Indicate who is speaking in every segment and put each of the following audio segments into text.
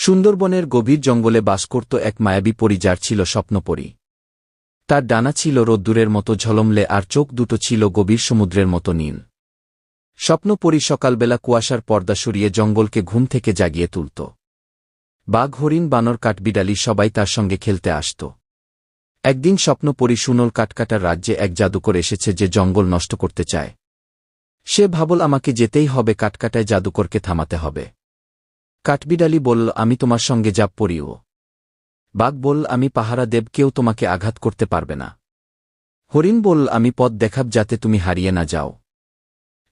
Speaker 1: সুন্দরবনের গভীর জঙ্গলে বাস করত এক মায়াবী পরি যার ছিল স্বপ্নপরী। তার ডানা ছিল রোদ্দুরের মতো ঝলমলে আর চোখ দুটো ছিল গভীর সমুদ্রের মতো নীল। স্বপ্নপরী সকালবেলা কুয়াশার পর্দা সরিয়ে জঙ্গলকে ঘুম থেকে জাগিয়ে তুলত। বাঘ, হরিণ, বানর, কাঠবিড়ালি সবাই তার সঙ্গে খেলতে আসত। একদিন স্বপ্নপরী সুনল কাটকাটার রাজ্যে এক জাদুকর এসেছে যে জঙ্গল নষ্ট করতে চায়। সে ভাবল আমাকে যেতেই হবে কাটকাটায় জাদুকরকে থামাতে হবে। কাঠবিড়ালি বলল, আমি তোমার সঙ্গে যাব পড়িও বাঘ বলল, আমি পাহারা দেব, কেউ তোমাকে আঘাত করতে পারবে না। হরিণ বলল, আমি পথ দেখাব যাতে তুমি হারিয়ে না যাও।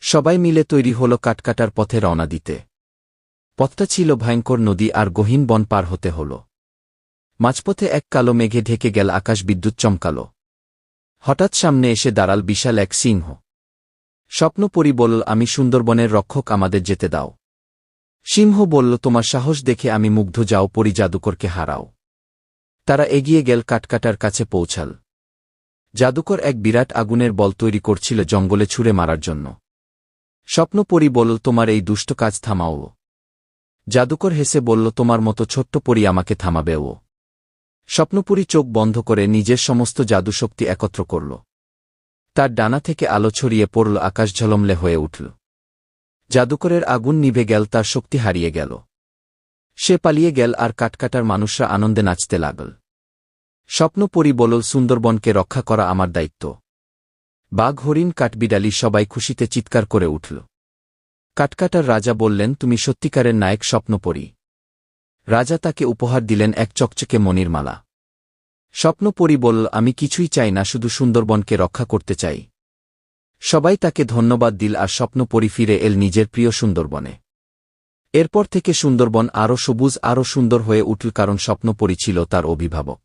Speaker 1: সবাই মিলে তৈরি হল কাটকাটার পথে রওনা দিতে। পথটা ছিল ভয়ঙ্কর নদী আর গহীন বন পার হতে হল। মাঝপথে এক কালো মেঘে ঢেকে গেল আকাশ, বিদ্যুৎ চমকাল। হঠাৎ সামনে এসে দাঁড়াল বিশাল এক সিংহ। স্বপ্নপরি বলল, আমি সুন্দরবনের রক্ষক, আমাদের যেতে দাও। সিংহ বলল, তোমার সাহস দেখে আমি মুগ্ধ, যাও পরি জাদুকরকে হারাও। তারা এগিয়ে গেল কাটকাটার কাছে পৌঁছাল। জাদুকর এক বিরাট আগুনের বল তৈরি করছিল জঙ্গলে ছুঁড়ে মারার জন্য। স্বপ্নপরি বলল, তোমার এই দুষ্ট কাজ থামাও জাদুকর হেসে বলল, তোমার মতো ছোট্ট পরি আমাকে থামাবে ও। স্বপ্নপুরী চোখ বন্ধ করে নিজের সমস্ত জাদুশক্তি একত্র করল। তার ডানা থেকে আলো ছড়িয়ে পড়ল, আকাশ ঝলমলে হয়ে উঠল। জাদুকরের আগুন নিভে গেল, তার শক্তি হারিয়ে গেল। সে পালিয়ে গেল আর কাটকাটার মানুষরা আনন্দে নাচতে লাগল। স্বপ্নপরি বলল, সুন্দরবনকে রক্ষা করা আমার দায়িত্ব। বাঘ, হরিণ, কাঠবিড়ালি সবাই খুশিতে চিৎকার করে উঠল। কাটকাটার রাজা বললেন, তুমি সত্যিকারের নায়ক স্বপ্নপরি রাজা তাকে উপহার দিলেন এক চকচকে মনির মালা স্বপ্নপরি বলল, আমি কিছুই চাই না, শুধু সুন্দরবনকে রক্ষা করতে চাই। সবাই তাকে ধন্যবাদ দিল আর স্বপ্ন ফিরে এল নিজের প্রিয় সুন্দরবনে। এরপর থেকে সুন্দরবন আরও সবুজ, আরও সুন্দর হয়ে উঠল কারণ স্বপ্ন ছিল তার অভিভাবক।